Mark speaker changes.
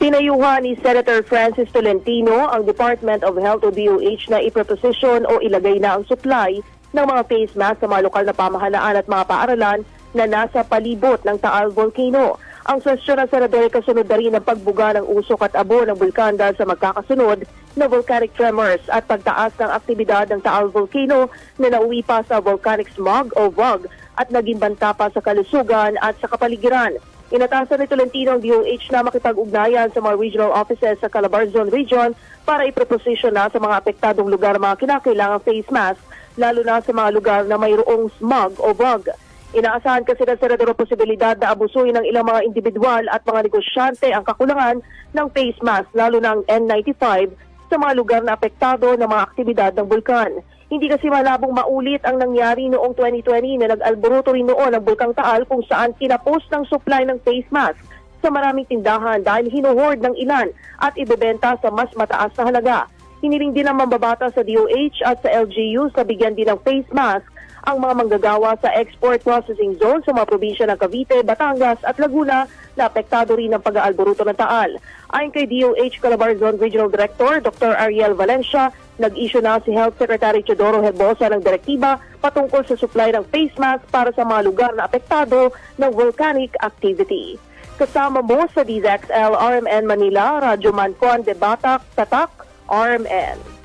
Speaker 1: Pinayuhan ni Senator Francis Tolentino ang Department of Health o DOH na iproposisyon o ilagay na ang supply ng mga face mask sa mga lokal na pamahalaan at mga paaralan na nasa palibot ng Taal Volcano. Ang sesyon ng senador ay kasunod na rin ang pagbuga ng usok at abo ng bulkan dahil sa magkakasunod na volcanic tremors at pagtaas ng aktibidad ng Taal Volcano na nauwi pa sa volcanic smog o VOG at naging banta pa sa kalusugan at sa kapaligiran. Inatasan ni Tolentino ang DOH na makipag-ugnayan sa mga regional offices sa Calabarzon Region para iproposisyon na sa mga apektadong lugar mga kinakailangang face mask, lalo na sa mga lugar na mayroong smog o VOG. Inaasahan kasi ng senador ang posibilidad na abusuin ng ilang mga individual at mga negosyante ang kakulangan ng face mask, lalo ng N95, sa mga lugar na apektado ng mga aktibidad ng bulkan. Hindi kasi malabong maulit ang nangyari noong 2020 na nag-alboruto rin noon ang Bulkang Taal kung saan kinapos ng supply ng face mask sa maraming tindahan dahil hinuhoard ng ilan at ibebenta sa mas mataas na halaga. Hiniling din ang mambabata sa DOH at sa LGU sa bigyan din ng face mask ang mga manggagawa sa export processing zone sa mga probinsya ng Cavite, Batangas at Laguna na apektado rin ng pag-aalboruto ng Taal. Ayon kay DOH Calabarzon Regional Director Dr. Ariel Valencia, nag-issue na si Health Secretary Teodoro Herbosa ng direktiba patungkol sa supply ng face mask para sa mga lugar na apektado ng volcanic activity. Kasama mo sa DZXL RMN Manila, Radyo Mancuan de Batak, Tatak, RMN.